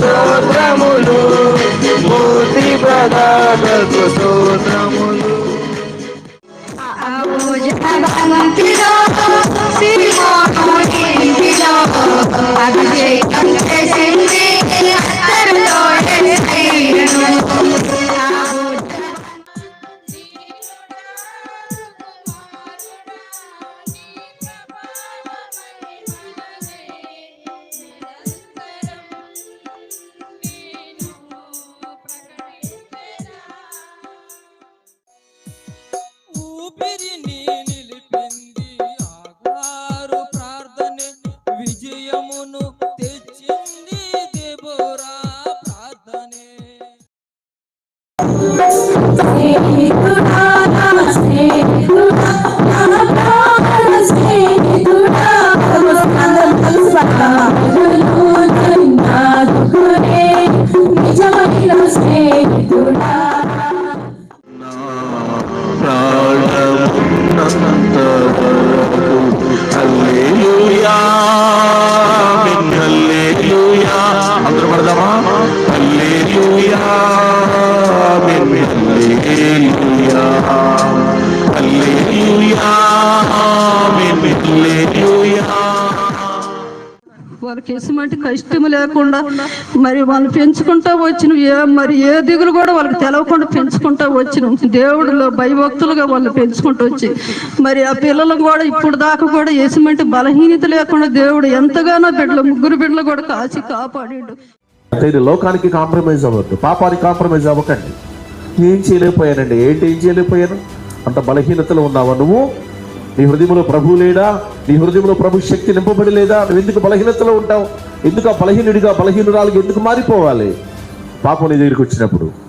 Lord. వాళ్ళకి ఎటువంటి కష్టం లేకుండా మరి వాళ్ళు పెంచుకుంటా వచ్చిన ఏ మరి ఏ దిగులు కూడా వాళ్ళకి తెలవకుండా పెంచుకుంటా వచ్చిన దేవుడిలో భయభక్తులుగా వాళ్ళు పెంచుకుంటూ వచ్చి మరి ఆ పిల్లలు కూడా ఇప్పుడు దాకా కూడా ఎటువంటి బలహీనత లేకుండా దేవుడు ఎంతగానో బిడ్డలు ముగ్గురు బిడ్డలు కూడా కాచి కాపాడాడు. లోకానికి కాంప్రమైజ్ అవ్వద్దు. పాపానికి కాంప్రమైజ్ అవ్వకండి. ఏం చేయలేకపోయానండి? ఏంటి ఏం చేయలేకపోయాను? అంత బలహీనతలో ఉన్నావా నువ్వు? నీ హృదయంలో ప్రభు లేడా? నీ హృదయంలో ప్రభు శక్తి నింపబడి లేదా నువ్వు ఎందుకు బలహీనతలో ఉంటావు? ఎందుకు ఆ బలహీనుడిగా బలహీనురాలుగా ఎందుకు మారిపోవాలి? పాపం నీ దగ్గరికి వచ్చినప్పుడు.